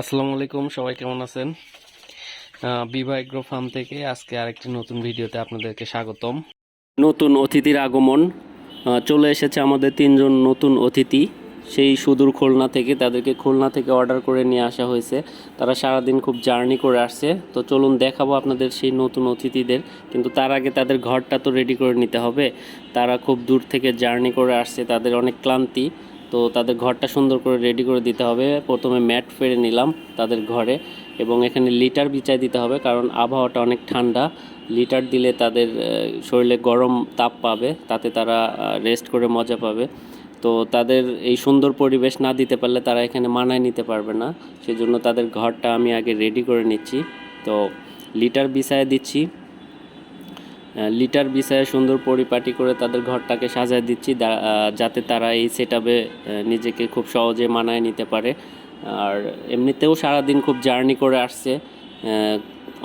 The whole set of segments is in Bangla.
আসসালামু আলাইকুম, সবাই কেমন আছেন? বিভা এগ্রো ফার্ম থেকে আজকে আরেকটি নতুন ভিডিওতে আপনাদেরকে স্বাগতম। নতুন অতিথির আগমন চলে এসেছে আমাদের তিনজন নতুন অতিথি। সেই সুদূর খুলনা থেকে, তাদেরকে খুলনা থেকে অর্ডার করে নিয়ে আসা হয়েছে। তারা সারাদিন খুব জার্নি করে আসছে। তো চলুন দেখাবো আপনাদের সেই নতুন অতিথিদের। কিন্তু তার আগে তাদের ঘরটা তো রেডি করে নিতে হবে। তারা খুব দূর থেকে জার্নি করে আসছে, তাদের অনেক ক্লান্তি। তো তাদের ঘরটা সুন্দর করে রেডি করে দিতে হবে। প্রথমে ম্যাট ফেরে নিলাম তাদের ঘরে এবং এখানে লিটার বিছাই দিতে হবে কারণ আবহাওয়াটা অনেক ঠান্ডা। লিটার দিলে তাদের শরীরে গরম তাপ পাবে, তাতে তারা রেস্ট করে মজা পাবে। তো তাদের এই সুন্দর পরিবেশ না দিতে পারলে তারা এখানে মানায় নিতে পারবে না। সেজন্য তাদের ঘরটা আমি আগে রেডি করে নিচ্ছি। তো লিটার বিছায় দিচ্ছি। লিটার বিষয়ে সুন্দর পরিপাটি করে তাদের ঘরটাকে সাজায় দিচ্ছি যাতে তারা এই সেট নিজেকে খুব সহজে মানায় নিতে পারে। আর এমনিতেও সারাদিন খুব জার্নি করে আসছে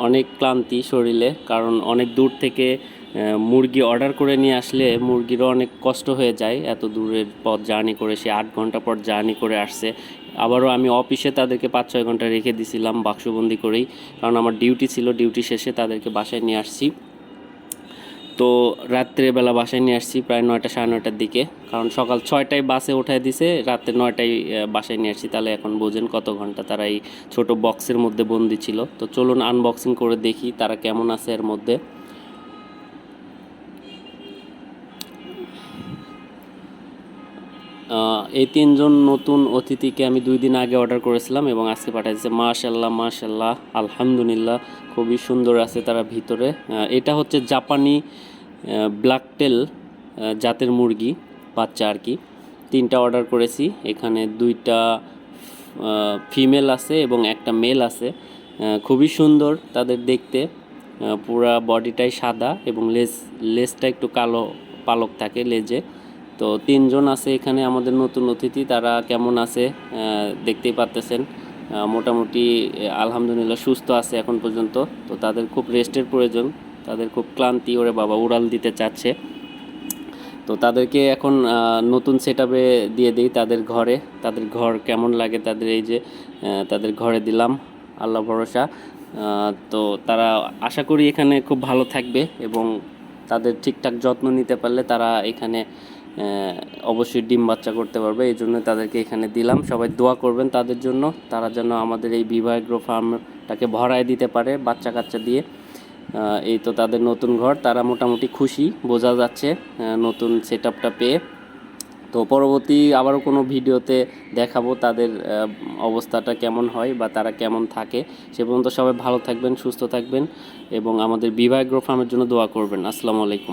অনেক ক্লান্তি শরীরে, কারণ অনেক দূর থেকে মুরগি অর্ডার করে নিয়ে আসলে মুরগিরও অনেক কষ্ট হয়ে যায়। এত দূরের পথ জার্নি করে, সে আট ঘণ্টা পর জার্নি করে আসছে। আবারও আমি অফিসে তাদেরকে পাঁচ ছয় ঘণ্টা রেখে দিছিলাম, বাক্সবন্দি করেই, কারণ আমার ডিউটি ছিল ডিউটি শেষে তাদেরকে বাসায় নিয়ে আসছি। তো রাত্রেবেলা বাসায় নিয়ে আসছি প্রায় নয়টা, সাড়ে নয়টার দিকে। কারণ সকাল ছয়টায় বাসে উঠায় দিছে, রাত্রে নয়টায় বাসায় নিয়ে আসছি। তাহলে এখন বোঝেন কত ঘণ্টা তারা এই ছোটো বক্সের মধ্যে বন্দি ছিল। তো চলুন আনবক্সিং করে দেখি তারা কেমন আছে এর মধ্যে। এই তিনজন নতুন অতিথিকে আমি দুই দিন আগে অর্ডার করেছিলাম এবং আজকে পাঠিয়েছে মাশাল্লাহ মাশাল্লাহ আলহামদুলিল্লাহ, খুবই সুন্দর আছে তারা ভিতরে। এটা হচ্ছে জাপানি ব্ল্যাকটেল জাতের মুরগি, বাচ্চা আর কি। তিনটা অর্ডার করেছি। এখানে দুইটা ফিমেল আছে এবং একটা মেল আছে। খুবই সুন্দর তাদের দেখতে। পুরা বডিটাই সাদা এবং লেজ লেজটা একটু কালো পালক থাকে লেজে তো তিনজন আছে এখানে আমাদের নতুন অতিথি, তারা কেমন আছে দেখতেই পারতেছেন। মোটামুটি আলহামদুলিল্লাহ সুস্থ আছে এখন পর্যন্ত। তো তাদের খুব রেস্টের প্রয়োজন, তাদের খুব ক্লান্তি, ওরে বাবা, উড়াল দিতে চাচ্ছে। তো তাদেরকে এখন নতুন সেট দিয়ে দিই তাদের ঘরে। তাদের ঘর কেমন লাগে তাদের এই যে তাদের ঘরে দিলাম, আল্লাহ ভরসা। তো তারা আশা করি এখানে খুব ভালো থাকবে এবং তাদের ঠিকঠাক যত্ন নিতে পারলে তারা এখানে অবশ্যই ডিম বাচ্চা করতে পারবে, এই জন্য তাদেরকে এখানে দিলাম। সবাই দোয়া করবেন তাদের জন্য, তারা যেন আমাদের এই বিবাহগ্র ফার্মটাকে ভরায় দিতে পারে বাচ্চা কাচ্চা দিয়ে। এই তো তাদের নতুন ঘর, তারা মোটামুটি খুশি, বোঝা যাচ্ছে নতুন সেট পেয়ে। তো পরবর্তী আবারও কোনো ভিডিওতে দেখাবো তাদের অবস্থাটা কেমন হয় বা তারা কেমন থাকে। সে পর্যন্ত সবাই ভালো থাকবেন, সুস্থ থাকবেন এবং আমাদের বিবাহ গ্রো ফার্মের জন্য দোয়া করবেন। আসসালামু আলাইকুম।